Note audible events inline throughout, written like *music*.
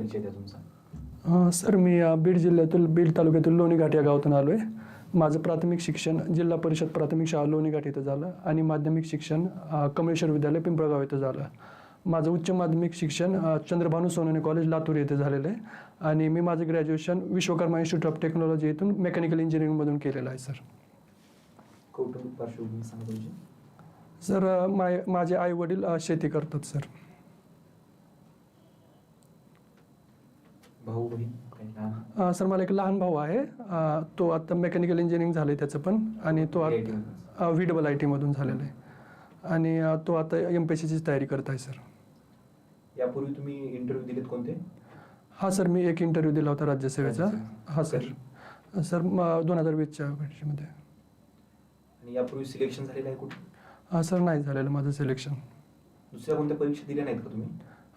परिचय द्या तुमचा. सर मी बीड जिल्ह्यातील बीड तालुक्यातील लोणीघाट या गावातून आलो आहे माझं प्राथमिक शिक्षण जिल्हा परिषद प्राथमिक शाळा लोणीघाट इथं झालं आणि माध्यमिक शिक्षण कमलेश्वर विद्यालय पिंपळगाव इथं झालं. माझं उच्च माध्यमिक शिक्षण चंद्रभानू सोनवणे कॉलेज लातूर येथे झालेलं आहे आणि मी माझं graduation Vishwakarma institute of technology इथून मेकॅनिकल इंजिनिअरिंगमधून केलेलं आहे सर. कौटुंबिक पार्श्वभूमी सांगा सर माय माझे आई वडील शेती करतात सर. भाऊ बहीण सर मला एक लहान भाऊ आहे. तो आता मेकॅनिकल इंजिनिअरिंग झालं आहे त्याचं पण. आणि तो आता मधून. व्ही डबल आय टीमधून झालेला आहे. आणि तो आता एम पी एस सीची तयारी करत आहे सर. यापूर्वी तुम्ही इंटरव्ह्यू दिलेत कोणते? हा सर मी एक इंटरव्ह्यू दिला होता राज्यसेवेचा. राज्यसेवा. हा सर. सर दोन हजार वीसच्या परीक्षेमध्ये आणि यापूर्वी सिलेक्शन झालेलं आहे कुठे? हा सर नाही झालेलं. माझं सिलेक्शन दुसऱ्या कोणत्या परीक्षा दिल्या नाहीत का तुम्ही?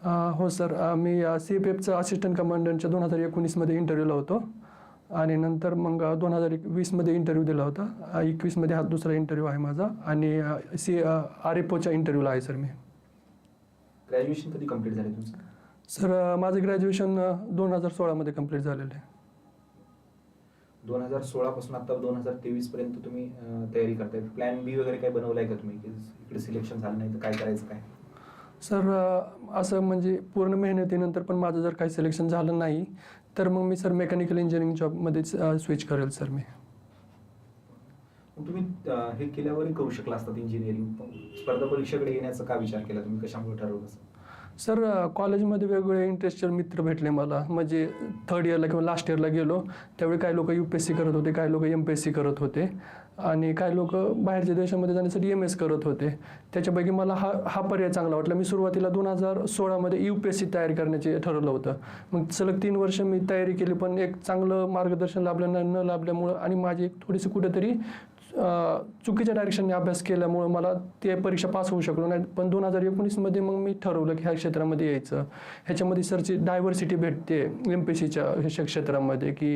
हो सर मी सी पी एफचं असिस्टंट कमांडंटच्या दोन हजार एकोणीसमध्ये इंटरव्ह्यूला होतो. आणि नंतर मग दोन हजार वीसमध्ये इंटरव्ह्यू दिला होता. एकवीसमध्ये हा दुसरा इंटरव्ह्यू आहे माझा. आणि सी आर एफ ओच्या इंटरव्ह्यूला आहे सर मी. ग्रॅज्युएशन कधी कंप्लीट झाले तुमचं? सर माझं ग्रॅज्युएशन दोन हजार सोळामध्ये कंप्लीट झालेलं आहे. दोन हजार सोळा पासून आता दोन हजार तेवीस पर्यंत तुम्ही तयारी करताय. प्लॅन बी वगैरे काय बनवलाय का तुम्ही? इकडे सिलेक्शन झालं नाही तर काय करायचं काय? सर असं म्हणजे पूर्ण मेहनतीनंतर पण माझं जर काही सिलेक्शन झालं नाही तर मग मी सर मेकॅनिकल इंजिनिअरिंग जॉबमध्येच स्विच करेल सर मी. तुम्ही हे केल्यावरही करू शकला असतात इंजिनिअरिंग स्पर्धा परीक्षेकडे येण्याचा का विचार केला तुम्ही? कशामुळे ठरवलं सर कॉलेजमध्ये वेगवेगळे इंटरेस्टेड मित्र भेटले मला. म्हणजे थर्ड इयरला किंवा लास्ट इयरला गेलो त्यावेळी काही लोक यू पी एस सी करत होते काही लोक एम पी एस सी करत होते. आणि काही लोक बाहेरच्या देशामध्ये जाण्यासाठी एम एस करत होते. त्याच्यापैकी मला हा हा पर्याय चांगला वाटला. मी सुरुवातीला दोन हजार सोळामध्ये यू पी एस सी तयारी करण्याचे ठरवलं होतं. मग सलग तीन वर्ष मी तयारी केली पण एक चांगलं मार्गदर्शन लाभलं न लाभल्यामुळं आणि माझी एक थोडीशी कुठेतरी चुकीच्या डायरेक्शनने अभ्यास केल्यामुळं मला ते परीक्षा पास होऊ शकलो नाही. पण दोन हजार एकोणीसमध्ये मग मी ठरवलं की ह्या क्षेत्रामध्ये यायचं. ह्याच्यामध्ये सरची डायव्हर्सिटी भेटते एम पी सीच्या ह्या क्षेत्रामध्ये की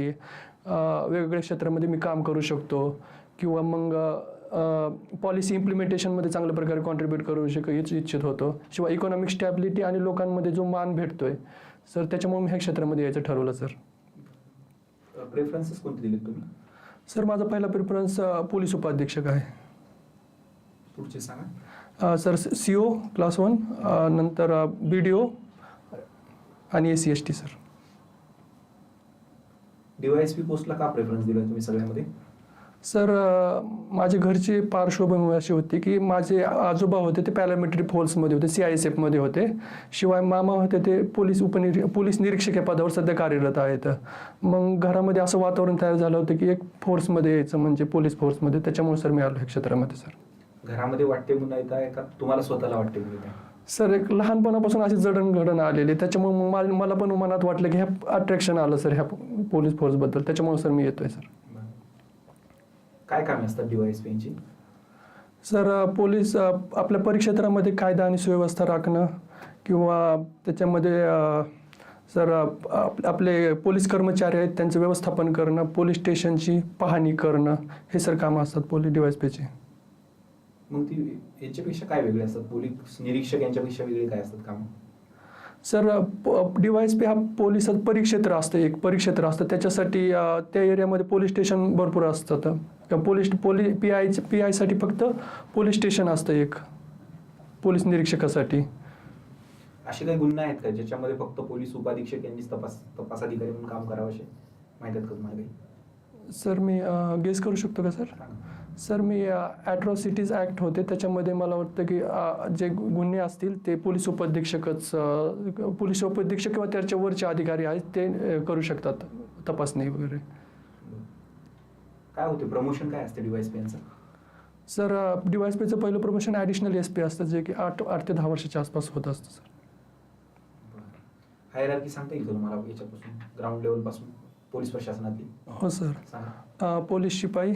वेगवेगळ्या क्षेत्रामध्ये मी काम करू शकतो. किंवा मग पॉलिसी इम्प्लिमेंटेशनमध्ये चांगल्या प्रकारे कॉन्ट्रीब्यूट करू शक इच्छ- इच्छित होतो. शिवाय इकॉनॉमिक स्टॅबिलिटी आणि लोकांमध्ये जो मान भेटतोय सर त्याच्यामुळे मी ह्या क्षेत्रामध्ये यायचं ठरवलं सर. प्रेफरन्सेस कोणते दिलेत तुम्ही? सर माझा पहिला प्रिफरन्स पोलीस उपाधीक्षक आहे. पुढचे सांगा. Sir C O class one नंतर बी डी ओ आणि A C S T sir. DySP पोस्टला का प्रेफरन्स दिलाय तुम्ही सगळ्यामध्ये? सर माझे घरची पार्श्वभूमी अशी होती की माझे आजोबा होते ते पॅरामिलिटरी फोर्समध्ये होते सी आय एस एफमध्ये होते. शिवाय मामा होते ते पोलीस उपनिरी पोलीस निरीक्षक या पदावर सध्या कार्यरत आहेत. मग घरामध्ये असं वातावरण तयार झालं होतं की एक फोर्समध्ये यायचं म्हणजे पोलीस फोर्समध्ये. त्याच्यामुळे सर मी आलो ह्या क्षेत्रामध्ये सर. घरामध्ये वाटते येत आहे का? तुम्हाला स्वतःला वाटते सर एक लहानपणापासून अशी जडणघडण आलेली त्याच्यामुळे मला पण मनात वाटलं की ह्या अट्रॅक्शन आलं सर ह्या पोलीस फोर्सबद्दल. त्याच्यामुळे सर मी येतोय सर. काय कामे असतात डीवायएसपी यांची सर पोलीस आपल्या परिक्षेत्रामध्ये कायदा आणि सुव्यवस्था राखणं किंवा त्याच्यामध्ये सर आप- आपले पोलीस कर्मचारी आहेत त्यांचं व्यवस्थापन करणं पोलीस स्टेशनची पाहणी करणं हे सर कामं असतात पोलीस डिवायस मग ती यांच्यापेक्षा काय वेगळे असतात? पोलीस निरीक्षक यांच्यापेक्षा वेगळे काय असतात काम? सर डिवायस पी हा पोलिसात परिक्षेत्र असतं एक परिक्षेत्र असतं. त्याच्यासाठी त्या एरियामध्ये पोलीस स्टेशन भरपूर असतात. किंवा पोलीस पोली पी आय पी आयसाठी फक्त पोलीस स्टेशन असतं एक. पोलीस निरीक्षकासाठी. असे काही गुन्हे आहेत का ज्याच्यामध्ये फक्त पोलीस उपाधीक्षक यांनीच तपास तपास अधिकारी म्हणून काम करावं असे? माहीत का तुम्हाला काही? सर मी गेस करू शकतो का सर. सर मी ॲट्रॉसिटीज ॲक्ट होते. त्याच्यामध्ये मला वाटतं की जे गुन्हे असतील ते पोलीस उपाधीक्षकच पोलीस उपाधीक्षक किंवा त्याच्या वरचे अधिकारी आहेत ते करू शकतात तपासणी वगैरे. काय होते? प्रमोशन काय असते डीवायएसपी यांचं? सर डी वाय एस पीचं पहिलं प्रमोशन ॲडिशनल एस पी असतं जे की आठ आठ ते दहा वर्षाच्या आसपास होत असतं सर. हायरार्की सांगता येईल का तुम्हाला याच्यापासून? ग्राउंड लेवलपासून? पोलीस प्रशासनातली? हो सर. सांगा. अ, पोलीस शिपाई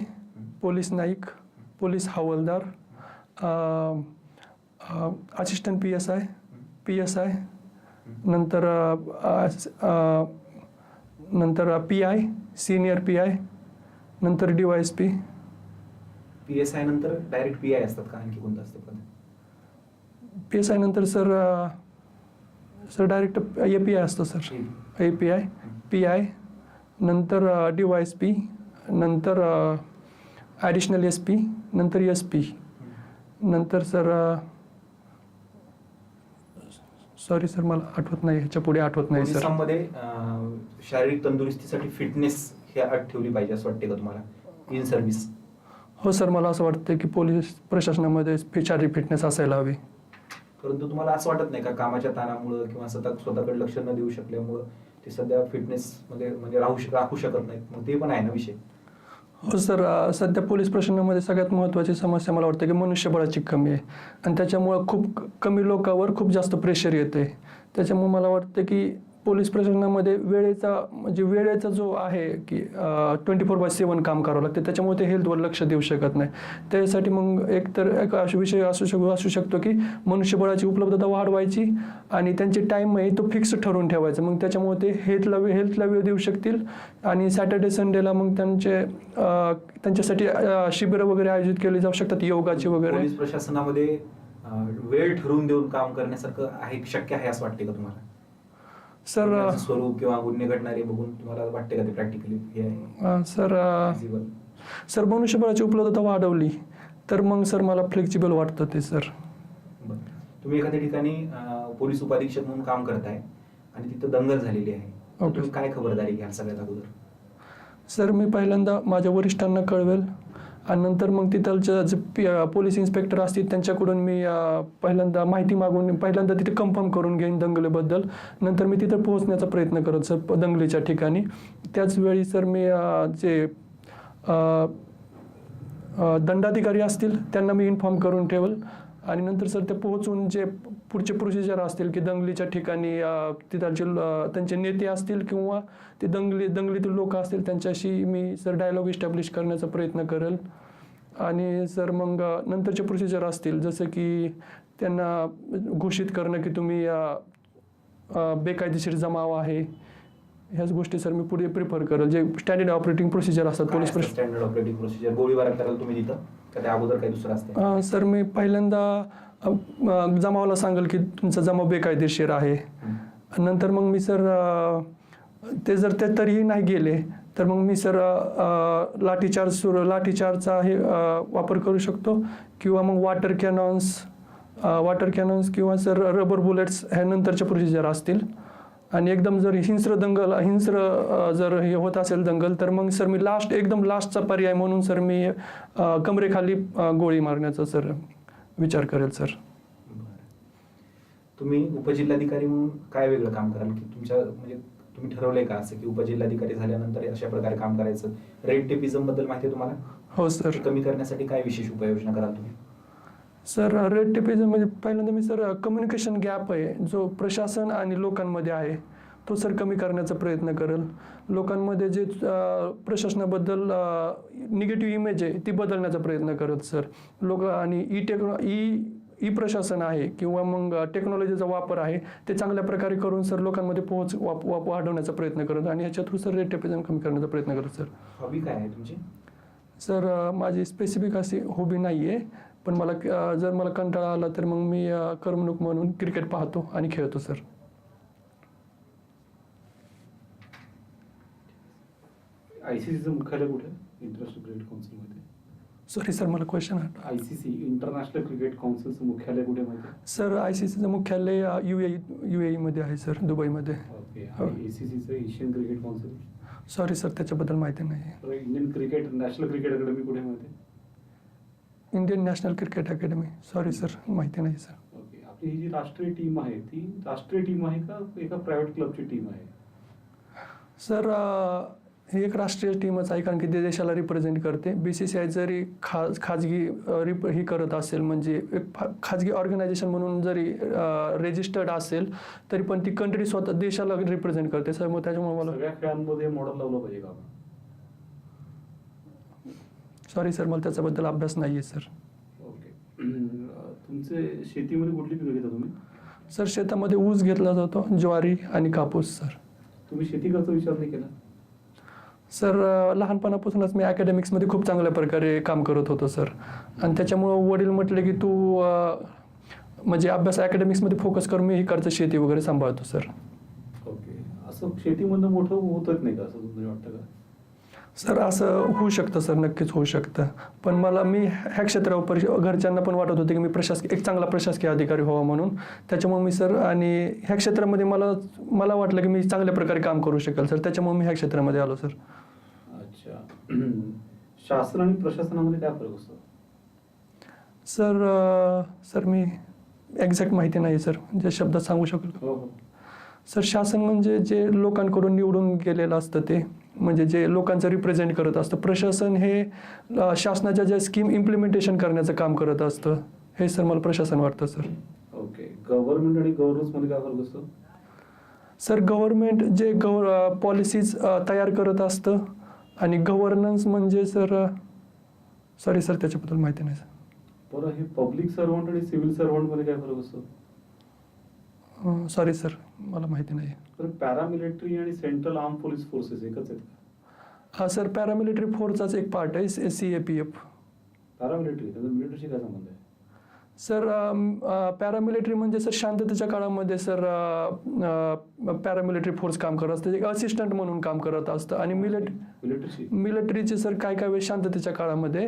police Naik police havildar assistant P S I P S I नंतर अ, अ, अ, नंतर P I senior P I नंतर D Y S P P S I नंतर डायरेक्ट पी आय असतात का? आणखी कोणतं असतं पद? पी एस आय नंतर sir sir direct A P I असतं sir. A P I P I नंतर डी वाय एस पी नंतर ॲडिशनल एस पी नंतर एस पी नंतर सर सॉरी सर मला आठवत नाही. ह्याच्या पुढे आठवत नाही सर. शारीरिक तंदुरुस्तीसाठी फिटनेस हे अट ठेवली पाहिजे असं वाटते का तुम्हाला? इन सर्व्हिस हो सर मला असं वाटतं की पोलीस प्रशासनामध्ये फि- शारीरिक फिटनेस असायला हवी. परंतु तुम्हाला असं वाटत नाही का कामाच्या ताणामुळं किंवा सतत स्वतःकडे लक्ष न देऊ शकल्यामुळं ते सध्या फिटनेस मध्ये म्हणजे राहू शक- राखू शकत नाहीत? मग ते पण आहे ना विषय. हो सर सध्या पोलीस प्रशासनामध्ये सगळ्यात महत्त्वाची समस्या मला वाटतं की मनुष्यबळाची कमी आहे. आणि त्याच्यामुळं खूप कमी लोकांवर खूप जास्त प्रेशर येते त्याच्यामुळे मला वाटतं की पोलीस प्रशासनामध्ये वेळेचा म्हणजे वेळेचा जो आहे की ट्वेंटी फोर बाय सेवन काम करावं लागतं. त्याच्यामुळे ते हेल्थवर लक्ष देऊ शकत नाही. त्यासाठी मग एक तर एक असा विषय असू शक असू शकतो की मनुष्यबळाची उपलब्धता वाढवायची आणि त्यांचे टाईम आहे तो फिक्स ठरवून ठेवायचा. मग त्याच्यामुळे ते हेल्थला वेळ हेल्थला वेळ देऊ शकतील आणि सॅटर्डे संडेला मग त्यांचे त्यांच्यासाठी शिबिरं वगैरे आयोजित केली जाऊ शकतात योगाची वगैरे. प्रशासनामध्ये वेळ ठरवून देऊन काम करण्यासारखं आहे शक्य आहे असं वाटते का तुम्हाला? सर स्वरूप किंवा गुन्हे घडणारे बघून तुम्हाला वाटते का ते प्रॅक्टिकली सर? सर मनुष्यबळाची उपलब्धता वाढवली तर मग सर मला फ्लेक्झिबल वाटतं ते सर. तुम्ही एखाद्या ठिकाणी पोलीस उपाधीक्षक म्हणून काम करताय आणि तिथं दंगल झालेली आहे. काय खबरदारी घ्याल सगळ्यात अगोदर? सर मी पहिल्यांदा माझ्या वरिष्ठांना कळवेल आणि नंतर मग तिथलच्या जे पी पोलीस इन्स्पेक्टर असतील त्यांच्याकडून मी पहिल्यांदा माहिती मागून पहिल्यांदा तिथे कन्फर्म करून घेईन दंगलीबद्दल. नंतर मी तिथं पोहोचण्याचा प्रयत्न करत सर दंगलीच्या ठिकाणी. त्याचवेळी सर मी जे दंडाधिकारी असतील त्यांना मी इन्फॉर्म करून ठेवल. आणि नंतर सर ते पोहोचून जे पुढचे प्रोसिजर असतील की दंगलीच्या ठिकाणी तिथलचे त्यांचे नेते असतील किंवा ते दंगली दंगलीतील लोक असतील त्यांच्याशी मी सर डायलॉग इस्टॅब्लिश करण्याचा प्रयत्न करेल. आणि सर मग नंतरचे प्रोसिजर असतील जसं की त्यांना घोषित करणं की तुम्ही बेकायदेशीर जमाव आहे ह्याच गोष्टी सर मी पुढे प्रिफर करेल. जे स्टँडर्ड ऑपरेटिंग प्रोसिजर असतात पोलीस स्टँडर्ड ऑपरेटिंग प्रोसिजर गोळीबार कराल तुम्ही तिथं? का त्या अगोदर काही दुसरं असते सर मी पहिल्यांदा जमावाला सांगेल की तुमचा जमाव बेकायदेशीर आहे. नंतर मग मी सर ते जर ते तरीही नाही गेले तर मग मी सर लाठीचार्ज सुरू लाठीचार्जचा हे वापर करू शकतो किंवा मग वॉटर कॅनॉन्स वॉटर कॅनॉन्स किंवा सर रबर बुलेट्स ह्या नंतरच्या प्रोसिजर असतील. आणि एकदम जर हिंस्र दंगल हिंस्र जर हे होत असेल दंगल तर मग सर मी लास्ट एकदम लास्टचा पर्याय म्हणून सर मी कमरेखाली गोळी मारण्याचा सर विचार करेल सर. तुम्ही उपजिल्हाधिकारी म्हणून काय वेगळं काम कराल? की तुमच्या म्हणजे तुम्ही ठरवलंय का असं की उपजिल्हाधिकारी झाल्यानंतर अशा प्रकारे काम करायचं? रेड टेपिझमबद्दल माहिती आहे तुम्हाला? हो सर. कमी करण्यासाठी काय विशेष उपाययोजना कराल तुम्ही? सर रेड टेपिझम म्हणजे पहिल्यांदा मी सर कम्युनिकेशन गॅप आहे जो प्रशासन आणि लोकांमध्ये आहे. तो सर कमी करण्याचा प्रयत्न करेल. लोकांमध्ये जे प्रशासनाबद्दल निगेटिव्ह इमेज आहे ती बदलण्याचा प्रयत्न करत सर लोक आणि ई टेक्नो ई ई प्रशासन आहे किंवा मग टेक्नॉलॉजीचा वापर आहे ते चांगल्या प्रकारे करून सर लोकांमध्ये पोहोच वाप वाप वाढवण्याचा प्रयत्न करत आणि ह्याच्या थ्रू सर रेड टेपिझम कमी करण्याचा प्रयत्न करत सर हॉबी काय आहे तुमची? सर माझी स्पेसिफिक अशी हॉबी नाही आहे पण मला जर मला कंटाळा आला तर मग मी करमणूक म्हणून क्रिकेट पाहतो आणि खेळतो सर आयसीसीचं मुख्यालय कुठे? इंटरनॅशनल क्रिकेट काउन्सिलमध्ये सॉरी सर मला क्वेश्चन आयसीसी इंटरनॅशनल क्रिकेट काउन्सिलचं मुख्यालय कुठे माहिती आहे? सर आय सी सीचं मुख्यालय यू ए यू ए ईमध्ये आहे सर दुबईमध्ये. ओके हो. आणि एसीसीचं Asian cricket council sorry sir त्याच्याबद्दल माहिती नाही. तर Indian cricket national cricket academy कुठे माहिती आहे? Indian national cricket academy. Sorry sir माहिती नाही सर ओके आपली ही जी राष्ट्रीय टीम आहे ती राष्ट्रीय टीम आहे का एका प्रायव्हेट क्लबची टीम आहे? सर अ, ही एक राष्ट्रीय टीमच आहे कारण की ते देशाला रिप्रेझेंट करते. बी सी सी आय जरी खा खाजगी रिप ही करत असेल म्हणजे एक खाजगी ऑर्गनायझेशन म्हणून जरी रेजिस्टर्ड असेल तरी पण ती कंट्री स्वतः देशाला रिप्रेझेंट करते. सर मग त्याच्यामुळे मला सगळ्या खेळांमध्ये मॉडेल लावलं पाहिजे का सॉरी सर मला त्याच्याबद्दल अभ्यास नाही आहे सर ओके तुमचे शेतीमध्ये कुठली पिकं घेता तुम्ही? सर शेतामध्ये ऊस घेतला जातो ज्वारी आणि कापूस सर तुम्ही शेती करता विचार नाही केला? सर लहानपणापासूनच मी अकॅडमिक्समध्ये खूप चांगल्या प्रकारे काम करत होतो सर. आणि त्याच्यामुळं वडील म्हटले की तू म्हणजे अभ्यास अकॅडमिक्समध्ये फोकस करून मी इकडचं शेती वगैरे सांभाळतो सर. ओके. असं शेतीमधनं मोठं होतच नाही का असं वाटतं का? सर असं होऊ शकतं सर. नक्कीच होऊ शकतं. पण मला मी ह्या क्षेत्रावर परि घरच्यांना पण वाटत होते की मी प्रशासकीय एक चांगला प्रशासकीय अधिकारी व्हावा म्हणून. त्याच्यामुळे मी सर आणि ह्या क्षेत्रामध्ये मला मला वाटलं की मी चांगल्या प्रकारे काम करू शकेल सर. त्याच्यामुळे मी ह्या क्षेत्रामध्ये आलो सर. अच्छा *clears throat* शासन आणि प्रशासनामध्ये काय फरक असतो? सर अं, सर मी एक्झॅक्ट माहिती नाही सर. जे शब्दात सांगू शकेल का? हो हो. सर शासन म्हणजे जे लोकांकडून निवडून गेलेलं असतं ते. म्हणजे जे लोकांचं रिप्रेझेंट करत असतं. प्रशासन हे अं, शासनाच्या ज्या स्कीम इम्प्लिमेंटेशन करण्याचं काम करत असतं. हे सर मला प्रशासन वाटतं सर. ओके. गव्हर्नमेंट आणि गव्हर्नन्समध्ये काय फरक असतो? सर गव्हर्नमेंट जे गव्हर पॉलिसीज तयार करत असतं आणि गव्हर्नन्स म्हणजे सर सॉरी सर त्याच्याबद्दल माहिती नाही सर बरं हे पब्लिक सर्वंट आणि सिव्हिल सर्वंटमध्ये काय फरक असतो? सॉरी सर मला माहिती नाही. तर पॅरामिलिटरी आणि सेंट्रल आर्म पोलीस फोर्सेस एकच आहेत का? हा सर पॅरामिलिटरी फोर्सचाच एक पार्ट आहे C A P F paramilitary त्याचा मिलिटरीशी काय संबंध आहे? सर पॅरामिलिटरी म्हणजे सर शांततेच्या काळामध्ये सर पॅरामिलिटरी फोर्स काम करत असतं एक असिस्टंट म्हणून काम करत असतं. आणि मिलिट मिलिटरीचे सर काय काय वेळ शांततेच्या काळामध्ये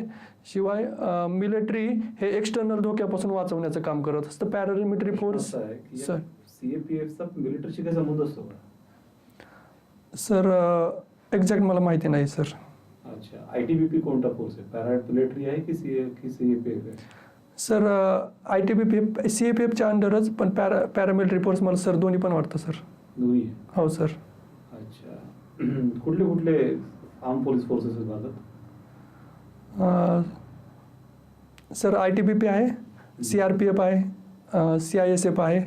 शिवाय मिलिटरी हे एक्सटर्नल धोक्यापासून वाचवण्याचं काम करत असतं. Paramilitary force sir. सीएपीएफचा मिलिटरीशी काय संबंध असतो सर एक्झॅक्ट मला माहिती नाही सर. अच्छा. आय टी बी पी कोणता फोर्स आहे? पॅरा मिलिटरी आहे की सी की सीएपीएफ आहे? Sir I T B P F C A P एफच्या अंडरच पण पॅरा पॅरामिलिटरी फोर्स मला सर दोन्ही पण वाटतं सर दोन्ही? हो सर अच्छा. *clears throat* कुठले कुठले आर्म पोलीस फोर्सेस भारतात? Sir I T B P आहे सी आर पी एफ आहे सी आय एस एफ आहे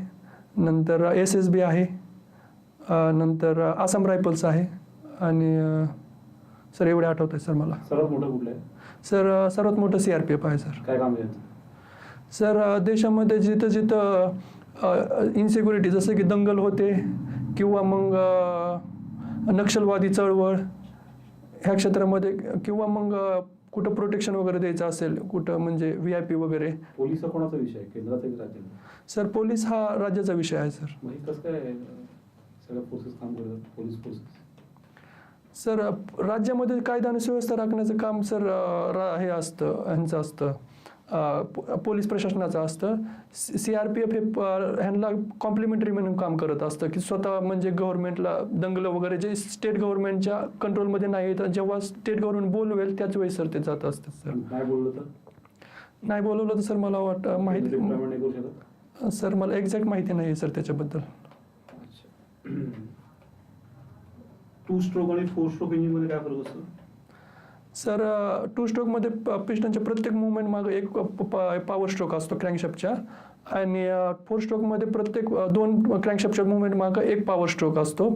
नंतर एस एस बी आहे अ, नंतर आसाम रायफल्स आहे आणि सर एवढे आठवत आहे सर मला. सर्वात मोठं कुठलं आहे? सर अ, सर्वात मोठं सी आर पी एफ आहे सर काय काम सर देशामध्ये जिथं जिथं इन्सिक्युरिटी जसं की दंगल होते किंवा मग नक्षलवादी चळवळ ह्या क्षेत्रामध्ये किंवा मग कुठं प्रोटेक्शन वगैरे द्यायचं असेल कुठं म्हणजे व्ही आय पी वगैरे. पोलीस हा कोणाचा विषय आहे? केंद्राचा की राज्याचा? सर पोलीस हा राज्याचा विषय आहे सर. मग कसं काय अं, सगळ्या फोर्सेस काम करतात? पोलीस फोर्सेस सर राज्यामध्ये कायदा आणि सुव्यवस्था राखण्याचं काम सर हे असतं ह्यांचं असतं. पोलीस प्रशासनाचं असतं. सी आर पी एफ हे ह्यांना कॉम्प्लिमेंटरी म्हणून काम करत असतं की स्वतः म्हणजे गव्हर्नमेंटला दंगल वगैरे जे स्टेट गव्हर्नमेंटच्या कंट्रोलमध्ये नाही तर जेव्हा स्टेट गव्हर्नमेंट बोलवेल त्याच वेळी सर ते जात असतात सर. नाही बोललं तर? नाही बोलवलं तर सर मला वाटतं माहिती सर मला एक्झॅक्ट माहिती नाही आहे सर त्याच्याबद्दल. टू स्ट्रोक *clears throat* आणि फोर स्ट्रोक इंजिनमध्ये काय फरक असतो? सर टू स्ट्रोकमध्ये पिस्टनच्या प्रत्येक मुवमेंट मागे एक पॉवर स्ट्रोक असतो क्रँकशॅपच्या आणि फोर स्ट्रोकमध्ये प्रत्येक दोन क्रँकशॅपच्या मुवमेंट मागं एक पॉवर स्ट्रोक असतो.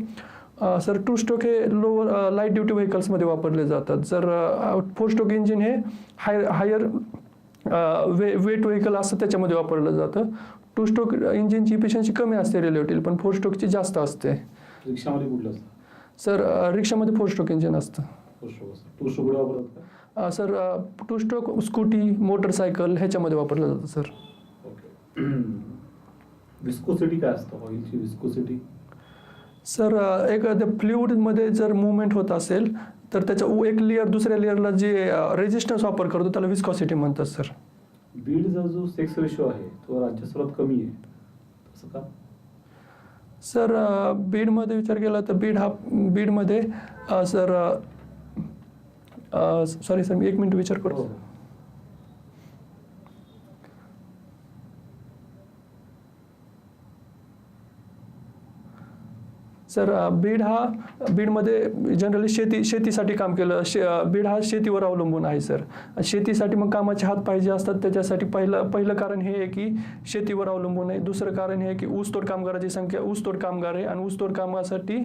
सर टू स्ट्रोक हे लोअर लाइट ड्युटी व्हेकल्समध्ये वापरले जातात. जर फोर स्ट्रोक इंजिन हे high higher we weight vehicle असतं त्याच्यामध्ये वापरलं जातं. टू स्ट्रोक इंजिनची इफिशियन्सी कमी असते रिलेटिव्ह पण फोर स्ट्रोकची जास्त असते. रिक्षामध्ये कुठलं असतं? सर रिक्षामध्ये फोर स्ट्रोक इंजिन असतं. टू स्ट्रोक वापरतात का? Sir two stroke Scooty motorcycle ह्याच्यामध्ये वापरलं जातं सर. ओके. *clears throat* विस्कोसिटी काय असतं ऑइलची? विस्कोसिटी? सर एक त्या फ्ल्युडमध्ये जर मुवमेंट होत असेल तर त्याच्या एक लेअर दुसऱ्या लेअरला जे रेजिस्टन्स वापर करतो त्याला विस्कॉसिटी म्हणतात सर. बीडचा जो सेक्स रेशो आहे तो राज्यात सर्वात कमी आहे. तसं का? सर बीडमध्ये विचार केला तर बीड हा बीडमध्ये सर सॉरी सर मी एक मिनिट विचार हो. करतो सर अ, बीड हा बीडमध्ये जनरली शेती शेतीसाठी काम केलं. शे बीड हा शेतीवर अवलंबून आहे सर शेतीसाठी मग कामाचे हात पाहिजे असतात त्याच्यासाठी पहिलं पहिलं कारण हे आहे की शेतीवर अवलंबून आहे. दुसरं कारण हे आहे की ऊसतोड कामगाराची संख्या ऊसतोड कामगार आहे आणि ऊसतोड कामासाठी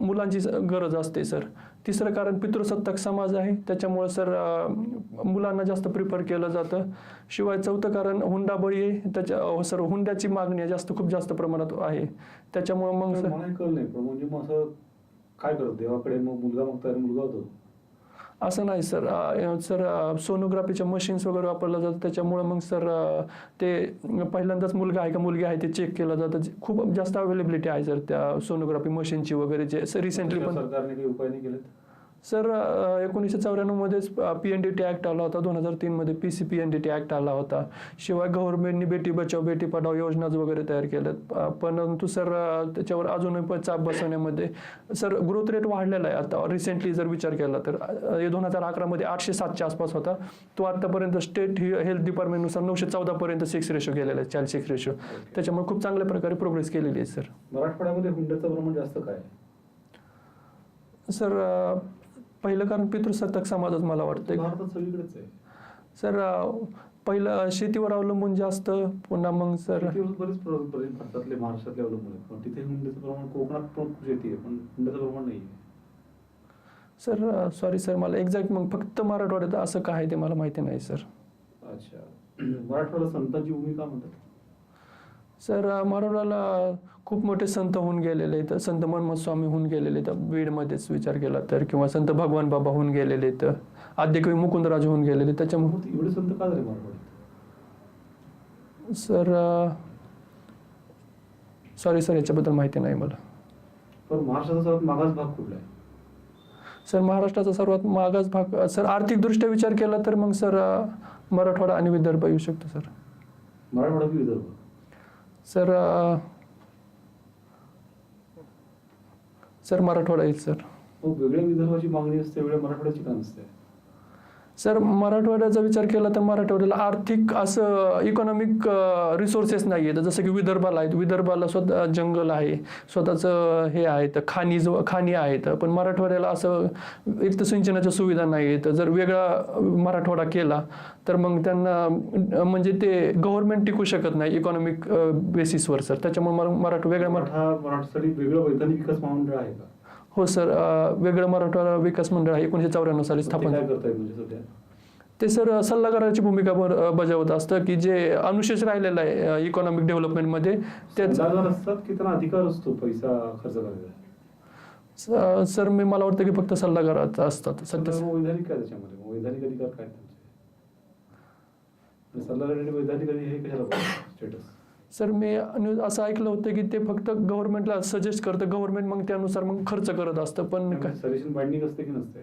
मुलांची गरज असते सर तिसरं कारण पितृसत्ताक समाज आहे. त्याच्यामुळे सर मुलांना जास्त प्रिफर केलं जातं. शिवाय चौथं कारण हुंडाबळी आहे. त्याच्या सर हुंड्याची मागणी जास्त खूप जास्त प्रमाणात आहे. त्याच्यामुळे मग सर मला कळलं नाही पण म्हणजे मग असं काय करत देवाकडे मग मुलगा मागता मुलगा होतो. असं नाही सर. सर सोनोग्राफीच्या मशीन्स वगैरे वापरलं जातं. त्याच्यामुळं मग सर ते पहिल्यांदाच मुलगा आहे का मुलगी आहे ते चेक केलं जातं. खूप जास्त अवेलेबिलिटी आहे सर त्या सोनोग्राफी मशीनची वगैरे जे रिसेंटली पण सरकारने काही उपाय नाही केलेत? सर एकोणीसशे चौऱ्याण्णवमध्येच P N D T act आला होता. दोन हजार तीनमध्ये P C P N D T act आला होता. शिवाय गव्हर्नमेंटनी बेटी बचाव बेटी पढाव योजनाच वगैरे तयार केल्यात. परंतु सर त्याच्यावर अजूनही पण चाप बसवण्यामध्ये सर ग्रोथ रेट वाढलेला आहे. आता रिसेंटली जर विचार केला तर दोन हजार अकरामध्ये आठशे सातच्या आसपास होता. तो आतापर्यंत स्टेट हेल्थ डिपार्टमेंटनुसार नऊशे चौदापर्यंत सिक्स रेशो गेलेला आहे चाईल्ड सिक्स रेशो त्याच्यामुळे खूप चांगल्या प्रकारे प्रोग्रेस केलेली आहे सर. मराठवाड्यामध्ये हुंड्याचं प्रमाण जास्त काय? सर पहिलं कारण पितृसत्ताक समाजच मला वाटतं सगळीकडेच आहे. सर पहिलं शेतीवर अवलंबून जास्त पुन्हा मग सर बरेच भारतातले महाराष्ट्रातले अवलंबून आहेत. पण तिथे हुंड्याचं प्रमाण कोकणात पण शेती आहे पण हुंड्याचं प्रमाण नाही आहे सर सॉरी सर मला एक्झॅक्ट मग फक्त मराठवाड्यात असं काय ते मला माहिती नाही सर. अच्छा. मराठवाडा संतांची भूमिका म्हणतात. सर मराठवाड्याला खूप मोठे संत होऊन गेलेले आहेत. संत मनमत स्वामी होऊन गेलेले आहेत. बीडमध्येच विचार केला तर किंवा संत भगवान बाबा होऊन गेलेले आहेत. आद्यकवी मुकुंदराज होऊन गेलेले त्याच्यामुळे एवढे संत का झाले सर सॉरी सर याच्याबद्दल माहिती नाही मला. पण महाराष्ट्राचा सर्वात मागास भाग कुठला आहे? सर महाराष्ट्राचा सर्वात मागास भाग सर आर्थिकदृष्ट्या विचार केला तर मग सर मराठवाडा आणि विदर्भ येऊ शकतो सर. मराठवाडा की विदर्भ? सर सर मराठवाडा येईल सर. वेगळ्या विदर्भाची मागणी असते वेगळ्या मराठवाड्याची का नसते? सर मराठवाड्याचा विचार केला तर मराठवाड्याला आर्थिक असं इकॉनॉमिक रिसोर्सेस नाही आहेत जसं की विदर्भाला आहेत. विदर्भाला स्वतः जंगल आहे. स्वतःचं हे आहेत खाणी जो खाणी आहेत. पण मराठवाड्याला असं एक तर सिंचनाच्या सुविधा नाही आहेत जर वेगळा मराठवाडा केला तर मग त्यांना म्हणजे ते गव्हर्नमेंट टिकू शकत नाही इकॉनॉमिक बेसिसवर सर त्याच्यामुळे मराठ वेगळ्या मराठा मराठा वेगळं वैधानिक विकास महामंडळ आहे का? हो सर. वेगळं मराठवाडा विकास मंडळ आहे एकोणीशे चौऱ्याण्णव साली स्थापन म्हणजे ते सर सल्लागाराची भूमिका बर- बजावत असतं की जे अनुशेष राहिलेलं आहे इकॉनॉमिक डेव्हलपमेंटमध्ये त्याच अधिकार असतो पैसा खर्च करायचा सर मी मला वाटतं की फक्त सल्लागार असतात. सध्या वैधानिक अधिकार काय आणि सल्लागार आणि वैधानिक अधिकार हे कशाला स्टेटस सर मी न्यूज असं ऐकलं होतं की ते फक्त गव्हर्नमेंटला सजेस्ट करतं. गव्हर्नमेंट मग त्यानुसार मग खर्च करत असतं पण काय- सजेशन बाइंडिंग असते की नसते?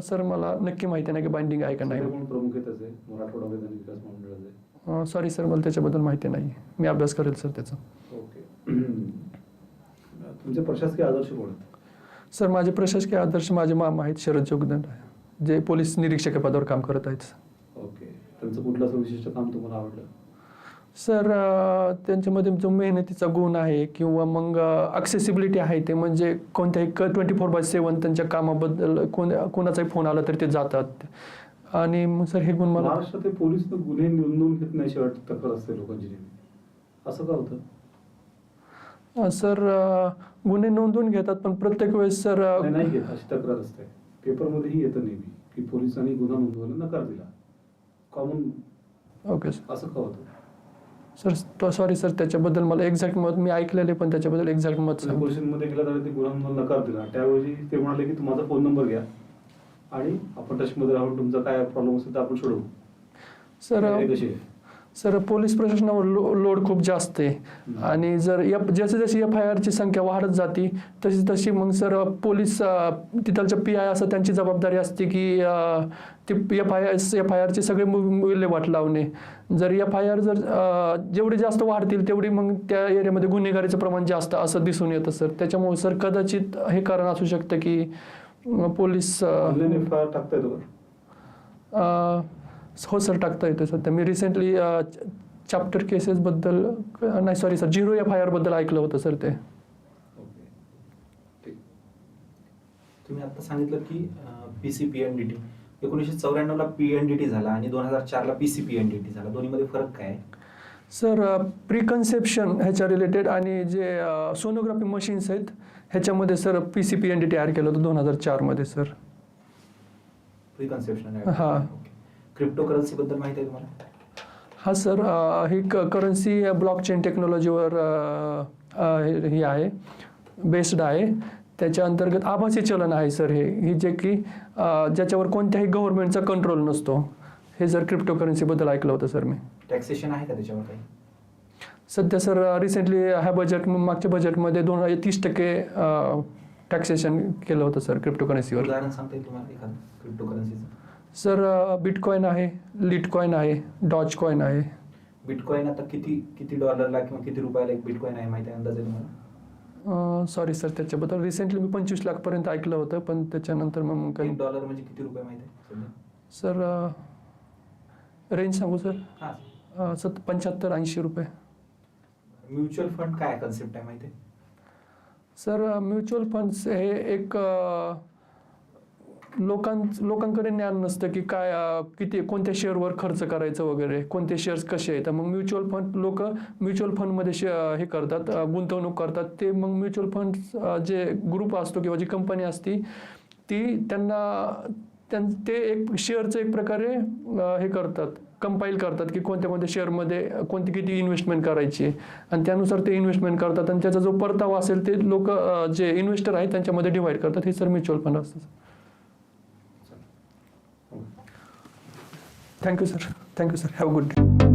सर मला नक्की माहिती नाही की बाइंडिंग आहे का नाही. प्रमुख विकास सॉरी सर मला त्याच्याबद्दल माहिती नाही. मी अभ्यास करेल सर त्याचा. ओके. *clears throat* तुमचे प्रशासकीय आदर्श कोण सर माझे प्रशासकीय आदर्श माझे मामा आहेत शरद जोगदंड जे पोलीस निरीक्षक पदावर काम करत आहेत. ओके. त्यांचं कुठलं असं विशिष्ट काम तुम्हाला आवडलं? सर त्यांच्यामध्ये जो मेहनतीचा गुण आहे किंवा मग अक्सेसिबिलिटी आहे ते म्हणजे कोणत्याही ट्वेंटी फोर बाय सेवन त्यांच्या कामाबद्दल कोण कोणाचाही फोन आला तर ते जातात. आणि मग सर हे गुण मला महाराष्ट्रात पोलीस गुन्हे नोंदवून घेत नाही अशी वाट तक्रार असते लोकांची असं का होतं? सर गुन्हे नोंदवून घेतात पण प्रत्येक वेळेस सर नाही, घेत अशी तक्रार असते. पेपरमध्येही येतं नेहमी की पोलिसांनी गुन्हा नोंदवायला नकार दिला. कॉमन ओके सर असं का होतं? सर सॉरी सर त्याच्याबद्दल मला एक्झॅक्ट मत मी ऐकलेले पण त्याच्याबद्दल एक्झॅक्ट मत सांग पोलिसांमध्ये गेला तर ते गुन्हा नोंदवायला नकार दिला. त्याऐवजी ते म्हणाले की माझा फोन नंबर घ्या आणि आपण टचमध्ये राहून तुमचा काय प्रॉब्लेम असेल तर आपण सोडवू. सर सर पोलीस प्रशासनावर लो लोड खूप जास्त आहे. आणि जर एफ जशी जशी एफ आय आरची संख्या वाढत जाती तशी तशी मग सर पोलीस तिथलच्या पी आय असं त्यांची जबाबदारी असते की ती एफ आय एफ आय आरची सगळे विल्हेवाट लावणे. जर एफ आय आर जर जेवढी जास्त वाढतील तेवढी मग त्या एरियामध्ये गुन्हेगारीचं प्रमाण जास्त असं दिसून येतं सर. त्याच्यामुळे सर कदाचित हे कारण असू शकतं की पोलीस अ, ऑनलाईन एफ आय आर टाकता येतो का अ, हो सर टाकता येतो सध्या. मी रिसेंटली चॅप्टर केसेसबद्दल नाही sorry sir zero F I आरबद्दल ऐकलं होतं सर ते. तुम्ही आता सांगितलं की P C P N D T एकोणीसशे चौऱ्याण्णवला पी एन डी टी झाला आणि दोन हजार चारला P C P N D T झाला. दोन्हीमध्ये फरक काय आहे? सर प्रिकन्सेप्शन ह्याच्या रिलेटेड आणि जे सोनोग्राफी मशीन्स आहेत ह्याच्यामध्ये sir P C P N D T add केलं होतं दोन हजार चारमध्ये सर. प्रिकन्सेप्शन हा. क्रिप्टो करन्सी बद्दल माहिती आहे तुम्हाला? हा सर ही करन्सी ब्लॉकचेन टेक्नॉलॉजीवर हे आहे बेस्ड आहे. त्याच्या अंतर्गत आभासी चलन आहे सर हे. ही जे की ज्याच्यावर कोणत्याही गव्हर्नमेंटचा कंट्रोल नसतो. हे जर क्रिप्टोकरन्सीबद्दल ऐकलं होतं सर मी. टॅक्सेशन आहे का त्याच्यावर काही? सध्या सर रिसेंटली ह्या बजेट मागच्या बजेटमध्ये दोन हजार तीस टक्के टॅक्सेशन केलं होतं सर क्रिप्टोकरन्सीवर उदाहरण सांगता येईल तुम्हाला एखादं क्रिप्टो करन्सीचं सर बिटकॉईन आहे लिटकॉईन आहे डॉज कॉईन आहे. बिटकॉईन आता किती किती डॉलरला किंवा किती रुपयाला एक बिटकॉईन आहे माहिती आहे अंदाज आहे तुम्हाला सॉरी सर त्याच्याबद्दल रिसेंटली मी पंचवीस लाखपर्यंत ऐकलं होतं पण त्याच्यानंतर मग काही डॉलर म्हणजे किती रुपये माहिती आहे सर रेंज सांगू सर? सत पंच्याहत्तर ऐंशी रुपये. म्युच्युअल फंड काय कन्सेप्ट आहे माहिती आहे? सर म्युच्युअल फंड्स हे एक अ, लोकां लोकांकडे ज्ञान नसतं की काय किती कोणत्या शेअरवर खर्च करायचं वगैरे कोणते शेअर्स कसे आहेत. मग म्युच्युअल फंड लोक म्युच्युअल फंडमध्ये शे हे करतात गुंतवणूक करतात. ते मग म्युच्युअल फंड जे ग्रुप असतो किंवा जी कंपनी असती ती त्यांना त्यां ते एक शेअरचं एक प्रकारे हे करतात कंपाईल करतात की कोणत्या कोणत्या शेअरमध्ये कोणती किती इन्व्हेस्टमेंट करायची. आहे. आणि त्यानुसार ते इन्व्हेस्टमेंट करतात आणि त्याचा जो परतावा असेल ते लोक जे इन्व्हेस्टर आहेत त्यांच्यामध्ये डिवाईड करतात. हे sir mutual fund Thank you, sir. Thank you, sir. Have a good day.